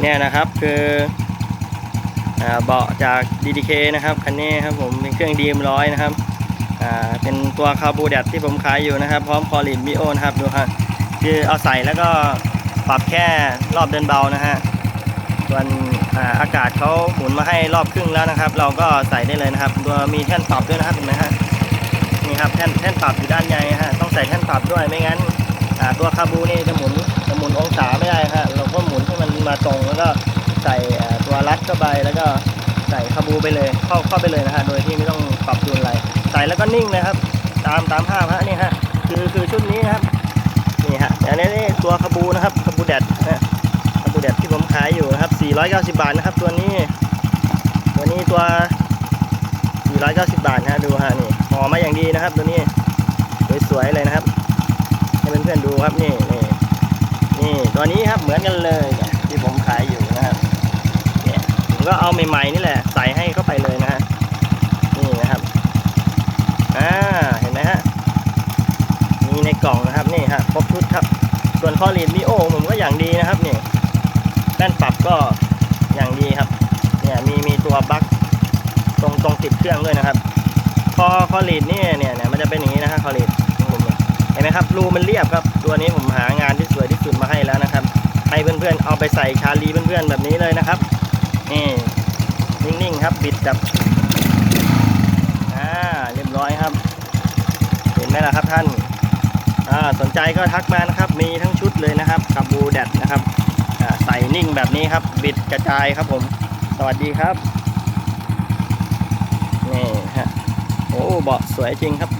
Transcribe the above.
เนี่ยนะครับคือเบาะจาก DDK นะครับคันนี้ครับผมเป็นเครื่องดีมร้อยนะครับเป็นตัวคาร์บูแดดที่ผมขายอยู่นะครับ พร้อมคอลินมิโอนะครับดูครับคือเอาใส่แล้วก็ปรับแค่รอบเดินเบานะฮะส่วนอาอากาศเขาหมุนมาให้รอบครึ่งแล้วนะครับ เราก็ใส่ได้เลยนะครับ ตัวมีแท่นปรับด้วยนะครับเห็นไหมฮะนี่ครับแท่นแท่นปรับอยู่ด้านในฮะต้องใส่แท่นปรับด้วยไม่งั้นตัวคาบูนี่จะหมุนจะหมุนองศาไม่ได้ฮะเราก็ห มาตรงแล้วก็ใส่ตัวรัดเข้าไปแล้วก็ใส่คาบูไปเลยเข้าเข้าไปเลยนะฮะโดยที่ไม่ต้องปรับจูนอะไรใส่แล้วก็นิ่งเลยครับ ตามตามภาพฮะนี่ฮะคือคือชุดนี้นะครับนี่ฮะอันนี้นี่ตัวคาบูนะครับคาบูแดดนะฮะคาบูแดดที่ผมขายอยู่นะครับ490 บาทนะครับ ตัวนี้ ตัวนี้ตัว 490 บาทนะฮะดูฮะนี่ห่อมาอย่างดีนะครับ ตัวนี้สวยๆเลยนะครับให้เพื่อนๆดูครับนี่นี่นี่ตัวนี้ครับเหมือนกันเลยเนี่ยที่ผมขายอยู่นะครับเนี่ยผม ก็เอาใหม่ๆนี่แหละ ใส่ให้เข้าไปเลยนะฮะนี่นะครับอ่าเห็นไหมฮะมีในกล่องนะครับนี่ฮะครบชุดครับ ส่วนคอลีนมิโอผมก็อย่างดีนะครับนี่แป้นปรับก็อย่างดีครับ เนี่ยมีมีตัวบั๊กตรงตรงติดเครื่องด้วยนะครับคอคอลีดนี่เนี่ยเนี่ยมันจะเป็นอย่างนี้นะฮะคอลีดผมเห็นไหมครับรูมันเรียบครับ ตัวนี้ผมหางานที่สวยที่สุดมาให้แล้วนะครับ ให้เพื่อนๆเอาไปใส่ชาลีเพื่อนๆแบบนี้เลยนะครับ นี่นิ่งๆครับบิดจับอ่าเรียบร้อยครับ เห็นไหมล่ะครับท่านอ่าสนใจก็ทักมานะครับ มีทั้งชุดเลยนะครับกับบูแดดนะครับอ่าใส่นิ่งแบบนี้ครับ บิดกระจายครับผม สวัสดีครับนี่ฮะโอ้เบาะสวยจริงครับ